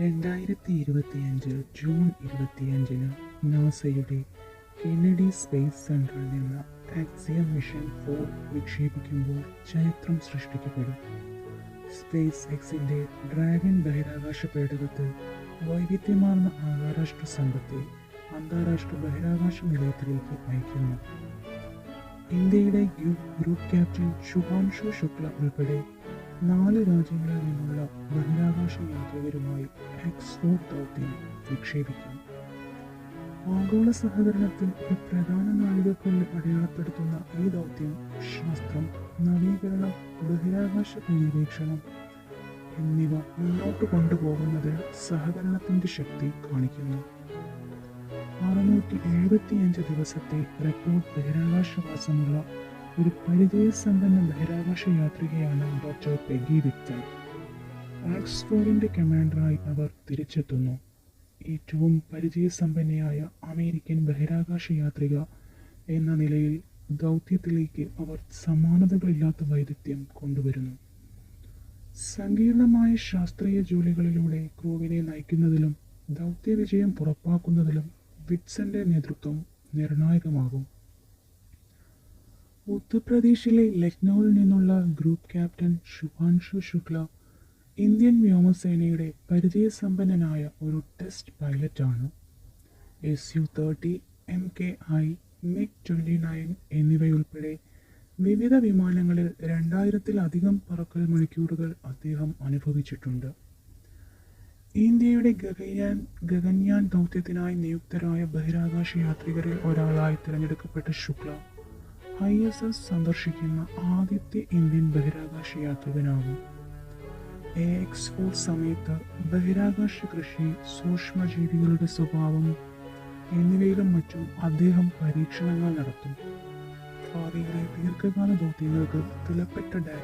രണ്ടായിരത്തി ഇരുപത്തിയഞ്ച് ജൂൺ ഇരുപത്തിയഞ്ചിന് നാസയുടെ കെനഡി സ്പേസ് സെന്ററിൽ നിന്ന് ആക്സിയം മിഷൻ ഫോർ വിക്ഷേപിക്കുമ്പോൾ ചരിത്രം സൃഷ്ടിക്കപ്പെടും. സ്പേസ് എക്സിന്റെ ഡ്രാഗൺ ബഹിരാകാശ പേടകത്തിൽ വൈവിധ്യമാർന്ന അന്താരാഷ്ട്ര സമ്പത്തെ അന്താരാഷ്ട്ര ബഹിരാകാശ നിലയത്തിലേക്ക് അയക്കുന്നു ഇന്ത്യയുടെ ഗ്രൂ- ഗ്രൂപ്പ് ക്യാപ്റ്റൻ ശുഭാംശു ശുക്ല ഉൾപ്പെടെ നാല് രാജ്യങ്ങളിൽ നിന്നുള്ള ബഹിരാകാശ യാത്രികരുമായി എക്സ്ഫോർ ദൗത്യം ആഗോള സഹകരണത്തിൽ ഒരു പ്രധാന നാഴികക്കല്ല് അടയാളപ്പെടുത്തുന്ന ഈ ദൗത്യം ശാസ്ത്രം നവീകരണം ബഹിരാകാശ നിരീക്ഷണം എന്നിവ മുന്നോട്ട് കൊണ്ടുപോകുന്നതിൽ സഹകരണത്തിന്റെ ശക്തി കാണിക്കുന്നു. അറുന്നൂറ്റി എഴുപത്തിയഞ്ച് ദിവസത്തെ റെക്കോർഡ് ബഹിരാകാശവാസമുള്ള ഒരു പരിചയസമ്പന്ന ബഹിരാകാശ യാത്രികയാണ് ഡോക്ടർ പെഗി വിക്ടർ ആക്സ്ഫോർഡിന്റെ കമാൻഡറായി അവർ തിരിച്ചെത്തുന്നു. ഏറ്റവും പരിചയസമ്പന്നയായ അമേരിക്കൻ ബഹിരാകാശ യാത്രിക എന്ന നിലയിൽ ദൗത്യത്തിലേക്ക് അവർ സമാനതകളില്ലാത്ത വൈദഗ്ധ്യം കൊണ്ടുവരുന്നു. സങ്കീർണമായ ശാസ്ത്രീയ ജോലികളിലൂടെ ക്രൂവിനെ നയിക്കുന്നതിലും ദൗത്യ വിജയം ഉറപ്പാക്കുന്നതിലും വിറ്റ്സന്റെ നേതൃത്വം നിർണായകമാകും. ഉത്തർപ്രദേശിലെ ലക്നൌവിൽ നിന്നുള്ള group captain Shubhanshu Shukla Indian വ്യോമസേനയുടെ പരിചയസമ്പന്നനായ ഒരു test പൈലറ്റാണ്. S U thirty M K I MiG twenty nine എന്നിവയുൾപ്പെടെ വിവിധ വിമാനങ്ങളിൽ രണ്ടായിരത്തിലധികം പറക്കൽ മണിക്കൂറുകൾ അദ്ദേഹം അനുഭവിച്ചിട്ടുണ്ട്. ഇന്ത്യയുടെ ഗഗയാൻ ഗഗൻയാൻ ദൗത്യത്തിനായി നിയുക്തരായ ബഹിരാകാശ യാത്രികരിൽ ഒരാളായി തിരഞ്ഞെടുക്കപ്പെട്ട ശുക്ല ഐ എസ് എസ് സന്ദർശിക്കുന്ന ആദ്യത്തെ ഇന്ത്യൻ ബഹിരാകാശ യാത്രികനാകും എ എക്സ് ഫോർ സമയത്ത് ബഹിരാകാശ കൃഷി സൂക്ഷ്മജീവികളുടെ സ്വഭാവം എന്നിവയിലും മറ്റും അദ്ദേഹം പരീക്ഷണങ്ങൾ നടത്തും ഭാവിയിലെ ദീർഘകാല ദൗത്യങ്ങൾക്ക് വിലപ്പെട്ട ഡാറ്റ